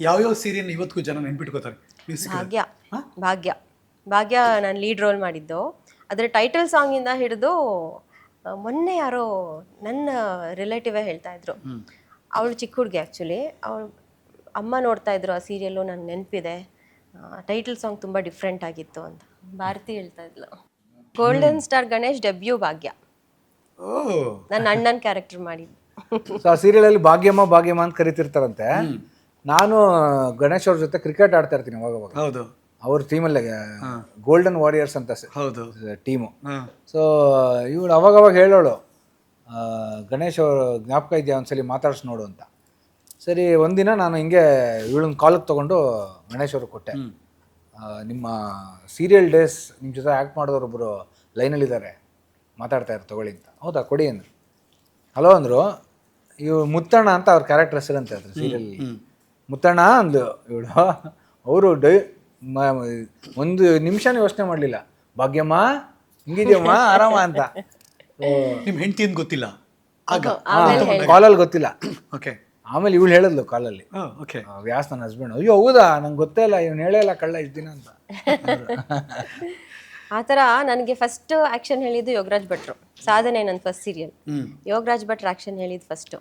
ಯಾವ್ಯಾವ ಸೀರಿಯಲ್ ಇವತ್ತಿಗೂ ಜನ ನೆನ್ಪಿಟ್ಕೋತಾರೆ? ಭಾಗ್ಯ. ಭಾಗ್ಯ. ಭಾಗ್ಯ ನಾನು ಲೀಡ್ ರೋಲ್ ಮಾಡಿದ್ದು. ಅದರ ಟೈಟಲ್ ಸಾಂಗಿಂದ ಹಿಡಿದು ಮೊನ್ನೆ ಯಾರೋ ನನ್ನ ರಿಲೇಟಿವೇ ಹೇಳ್ತಾ ಇದ್ರು. ಅವಳು ಚಿಕ್ಕ ಹುಡುಗಿ ಆ್ಯಕ್ಚುಲಿ ಅವಳು ಅಮ್ಮ ನೋಡ್ತಾ ಇದ್ರು ಆ ಸೀರಿಯಲ್ಲು ನನ್ನ ನೆನಪಿದೆ. ಟೈಟಲ್ ಸಾಂಗ್ ತುಂಬ ಡಿಫ್ರೆಂಟ್ ಆಗಿತ್ತು ಅಂತ. ಭಾರತಿ ಹೇಳ್ತಾ ಇದ್ಲು. ಗೋಲ್ಡನ್ ಸ್ಟಾರ್ ಗಣೇಶ್ ಡೆಬ್ಯೂ ಭಾಗ್ಯ. ನನ್ನ ಅಣ್ಣನ ಕ್ಯಾರೆಕ್ಟರ್ ಮಾಡಿದ್ದು. ಸೊ ಆ ಸೀರಿಯಲಲ್ಲಿ ಭಾಗ್ಯಮ್ಮ ಭಾಗ್ಯಮ್ಮ ಅಂತ ಕರಿತಿರ್ತಾರಂತೆ. ನಾನು ಗಣೇಶ್ ಅವ್ರ ಜೊತೆ ಕ್ರಿಕೆಟ್ ಆಡ್ತಾ ಇರ್ತೀನಿ ಅವಾಗ ಹೌದು. ಅವ್ರ ಟೀಮಲ್ಲೇ ಗೋಲ್ಡನ್ ವಾರಿಯರ್ಸ್ ಅಂತ ಹೌದು. ಟೀಮು ಸೊ ಇವಳು ಅವಾಗವಾಗ ಹೇಳೋಳು ಗಣೇಶ್ ಅವರು ಜ್ಞಾಪಕ ಇದೆಯಾ ಒಂದ್ಸಲಿ ಮಾತಾಡ್ಸಿ ನೋಡು ಅಂತ. ಸರಿ ಒಂದಿನ ನಾನು ಹಿಂಗೆ ಇವಳನ್ನ ಕಾಲಕ್ಕೆ ತೊಗೊಂಡು ಗಣೇಶ್ ಅವ್ರಿಗೆ ಕೊಟ್ಟೆ. ನಿಮ್ಮ ಸೀರಿಯಲ್ ಡೇಸ್ ನಿಮ್ಮ ಜೊತೆ ಆ್ಯಕ್ಟ್ ಮಾಡಿದವರೊಬ್ಬರು ಲೈನಲ್ಲಿದ್ದಾರೆ ಮಾತಾಡ್ತಾ ಇರೋ ತಗೊಳ್ಳಿ ಅಂತ. ಹೌದಾ ಕೊಡಿ ಅಂದರು. ಹಲೋ ಅಂದರು. ಇವ್ರು ಮುತ್ತಣ್ಣ ಅಂತ ಅವ್ರ ಕ್ಯಾರೆಕ್ಟರ್ ಅಂತ ಹೇಳಿದ್ರು ಸೀರಿಯಲ್ ಮುತ್ತಣ್ಣ ಅಂದು ಇವಳು ಅವರು ಡೈ ಮ- ಒಂದು ನಿಮಿಷನೂ ಯೋಚನೆ ಮಾಡಲಿಲ್ಲ. ಭಾಗ್ಯಮ್ಮ ಹಿಂಗಿದ್ಯಮ್ಮ ಆರಾಮ ಅಂತ. ನಿಮ್ಮ ಹೆಂಡತಿ ಅಂತ ಗೊತ್ತಿಲ್ಲ? ಆಗ. ಕಾಲಲ್ಲಿ ಗೊತ್ತಿಲ್ಲ. ಓಕೆ ಆಮೇಲೆ ಇವಳು ಹೇಳಿದ್ಲು ಕಾಲಲ್ಲಿ ಓಕೆ ವ್ಯಾಸ್ ನನ್ನ ಹಸ್ಬೆಂಡ್ ಅಯ್ಯೋ ಹೌದಾ? ನಂಗೆ ಗೊತ್ತೇ ಇಲ್ಲ. ಇವ್ನು ಹೇಳೇ ಇಲ್ಲ ಕಳ್ಳ ಇಷ್ಟು ದಿನ ಅಂತ. ಆ ಥರ ನನಗೆ ಫಸ್ಟ್ ಆ್ಯಕ್ಷನ್ ಹೇಳಿದ್ದು ಯೋಗರಾಜ್ ಭಟ್ರು. ಸಾಧನೆ ನನ್ನ ಫಸ್ಟ್ ಸೀರಿಯಲ್ ಯೋಗರಾಜ್ ಭಟ್ರು ಆ್ಯಕ್ಷನ್ ಹೇಳಿದ್ದು ಫಸ್ಟು